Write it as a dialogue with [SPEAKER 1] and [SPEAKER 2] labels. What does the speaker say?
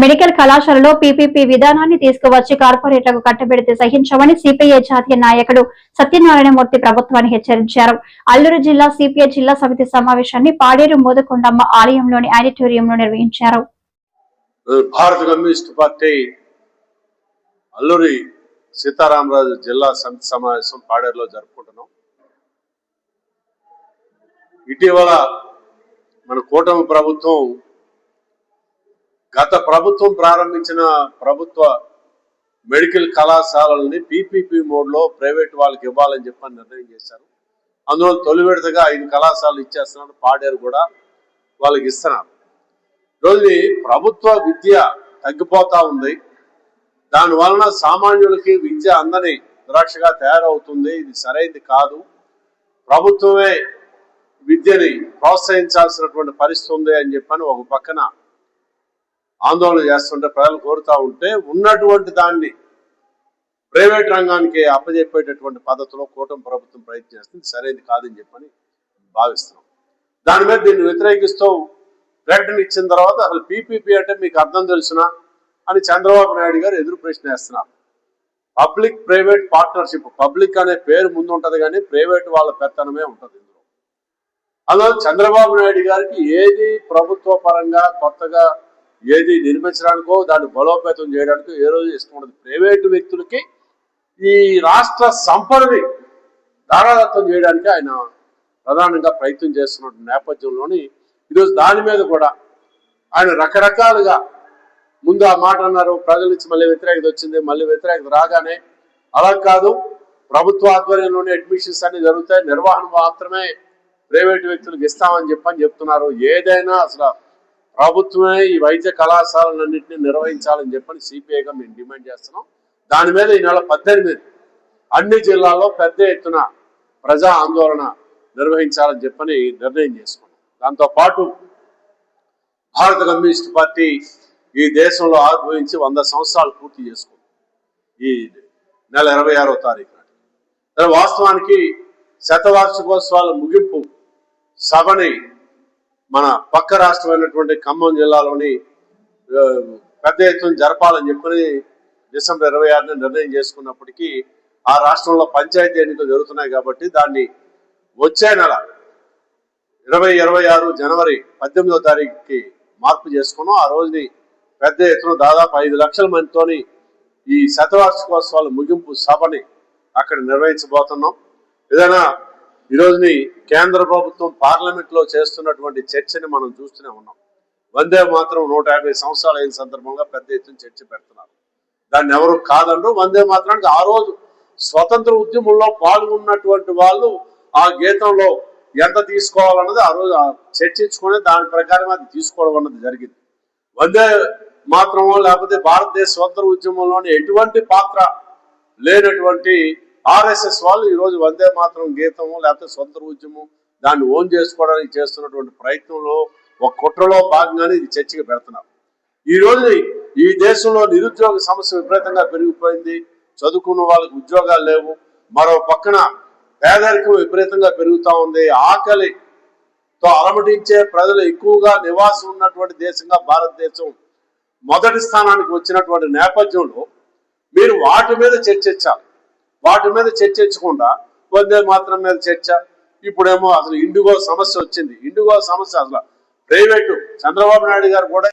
[SPEAKER 1] Medical కళాశాలలో PPP విధానాన్ని తీసుకువచ్చి కార్పొరేట్లకు కట్టబెడితే సహించమని సిపిఐ జాతీయ నాయకుడు సత్యనారాయణమూర్తి ప్రభుత్వాన్ని హెచ్చరించారు. అల్లూరు జిల్లా సిపిఐ జిల్లా సమితి సమావేశాన్ని పాడేరు మోదకొండమ్మ ఆలయంలోని ఆడిటోరియంలో నిర్వహించారు.
[SPEAKER 2] భారత కమ్యూనిస్ట్ పార్టీ అల్లూరి సీతారామరాజు జిల్లా సమితి సమావేశం పాడేరులో జరుపుకుంటున్నాం. ఇటీవల మన కూటమి ప్రభుత్వం గత ప్రభుత్వం ప్రారంభించిన ప్రభుత్వ మెడికల్ కళాశాలల్ని పీపీపీ మోడ్లో ప్రైవేట్ వాళ్ళకి ఇవ్వాలని చెప్పని నిర్ణయం చేశారు. అందులో తొలి విడతగా ఐదు కళాశాలలు ఇచ్చేస్తున్నారు పాడేరు కూడా వాళ్ళకి ఇస్తున్నారు. రోజుని ప్రభుత్వ విద్య తగ్గిపోతా ఉంది. దాని వలన సామాన్యులకి విద్య అందని ద్రాక్షగా తయారవుతుంది. ఇది సరైనది కాదు. ప్రభుత్వమే విద్యని ప్రోత్సహించాల్సినటువంటి పరిస్థితి ఉంది అని చెప్పని ఒక పక్కన ఆందోళన చేస్తుంటే ప్రజలు కోరుతా ఉంటే ఉన్నటువంటి దాన్ని ప్రైవేట్ రంగానికి అప్పజెప్పేటటువంటి పద్ధతిలో కూటమి ప్రభుత్వం ప్రయత్నిస్తుంది. సరైనది కాదని చెప్పని భావిస్తున్నాం. దాని మీద దీన్ని వ్యతిరేకిస్తూ ప్రకటన ఇచ్చిన తర్వాత అసలు పీపీపీ అంటే మీకు అర్థం తెలుసునా అని చంద్రబాబు నాయుడు గారు ఎదురు ప్రశ్న వేస్తున్నారు. పబ్లిక్ ప్రైవేట్ పార్ట్నర్షిప్ పబ్లిక్ అనే పేరు ముందు ఉంటది కానీ ప్రైవేట్ వాళ్ళ పెత్తనమే ఉంటది ఇందులో. అందులో చంద్రబాబు నాయుడు గారికి ఏది ప్రభుత్వ పరంగా కొత్తగా ఏది నిర్మించడానికో దాన్ని బలోపేతం చేయడానికో ఏ రోజు ఇష్టం ఉండదు. ప్రైవేటు వ్యక్తులకి ఈ రాష్ట్ర సంపదని దారాదత్తం చేయడానికి ఆయన ప్రధానంగా ప్రయత్నం చేస్తున్న నేపథ్యంలోని ఈరోజు దాని మీద కూడా ఆయన రకరకాలుగా ముందు ఆ మాట అన్నారు ప్రజల నుంచి మళ్ళీ వ్యతిరేకత వచ్చింది మళ్ళీ వ్యతిరేకత రాగానే అలా కాదు ప్రభుత్వ ఆధ్వర్యంలోనే అడ్మిషన్స్ అన్ని జరుగుతాయి నిర్వహణ మాత్రమే ప్రైవేటు వ్యక్తులకు ఇస్తామని చెప్పని చెప్తున్నారు. ఏదైనా అసలు ప్రభుత్వమే ఈ వైద్య కళాశాలన్నింటినీ నిర్వహించాలని చెప్పని సిపిఐగా మేము డిమాండ్ చేస్తున్నాం. దాని మీద ఈ నెల పద్దెనిమిది అన్ని జిల్లాల్లో పెద్ద ఎత్తున ప్రజా ఆందోళన నిర్వహించాలని చెప్పని నిర్ణయం చేసుకున్నాం. దాంతో పాటు భారత కమ్యూనిస్ట్ పార్టీ ఈ దేశంలో ఆవిర్భవించి వంద సంవత్సరాలు పూర్తి చేసుకుంది. ఈ నెల ఇరవై ఆరో తారీఖు నాటి. వాస్తవానికి శతవార్షికోత్సవాల ముగింపు సభని మన పక్క రాష్ట్రమైనటువంటి ఖమ్మం జిల్లాలోని పెద్ద ఎత్తున జరపాలని చెప్పని డిసెంబర్ ఇరవై ఆరున నిర్ణయం చేసుకున్నప్పటికీ ఆ రాష్ట్రంలో పంచాయతీ ఎన్నికలు జరుగుతున్నాయి కాబట్టి దాన్ని వచ్చే నెల ఇరవై ఇరవై ఆరు జనవరి పద్దెనిమిదో తారీఖుకి మార్పు చేసుకున్నాం. ఆ రోజుని పెద్ద ఎత్తున దాదాపు ఐదు లక్షల మందితోని ఈ శతవార్షికోత్సవాల ముగింపు సభని అక్కడ నిర్వహించబోతున్నాం. ఏదైనా ఈ రోజుని కేంద్ర ప్రభుత్వం పార్లమెంట్లో చేస్తున్నటువంటి చర్చని మనం చూస్తూనే ఉన్నాం. వందే మాత్రం నూట యాభై సంవత్సరాలు అయిన సందర్భంగా పెద్ద ఎత్తున చర్చ పెడుతున్నారు. దాన్ని ఎవరు కాదనరు వందే మాత్రానికి ఆ రోజు స్వతంత్ర ఉద్యమంలో పాల్గొన్నటువంటి వాళ్ళు ఆ గీతంలో ఎంత తీసుకోవాలన్నది ఆ రోజు ఆ దాని ప్రకారం అది తీసుకోవడం అన్నది జరిగింది. వందే మాత్రమో లేకపోతే భారతదేశ స్వతంత్ర ఉద్యమంలోని ఎటువంటి పాత్ర లేనటువంటి ఆర్ఎస్ఎస్ వాళ్ళు ఈ రోజు వందే మాత్రం గీతము లేకపోతే సొంత ఉద్యమం దాన్ని ఓన్ చేసుకోవడానికి చేస్తున్నటువంటి ప్రయత్నంలో ఒక కుట్రలో భాగంగానే ఇది చర్చగా పెడుతున్నారు. ఈ ఈ దేశంలో నిరుద్యోగ సమస్య విపరీతంగా పెరిగిపోయింది. చదువుకున్న వాళ్ళకి ఉద్యోగాలు లేవు. మరో పక్కన పేదరికం విపరీతంగా పెరుగుతూ ఉంది. ఆకలితో అలమటించే ప్రజలు ఎక్కువగా నివాసం ఉన్నటువంటి దేశంగా భారతదేశం మొదటి స్థానానికి వచ్చినటువంటి నేపథ్యంలో మీరు వాటి మీద చర్చించాలి. వాటి మీద చర్చించకుండా వందే మాత్రం మీద చర్చ. ఇప్పుడేమో అసలు ఇండిగో సమస్య వచ్చింది. ఇండిగో సమస్య అసలు ప్రైవేటు చంద్రబాబు నాయుడు గారు కూడా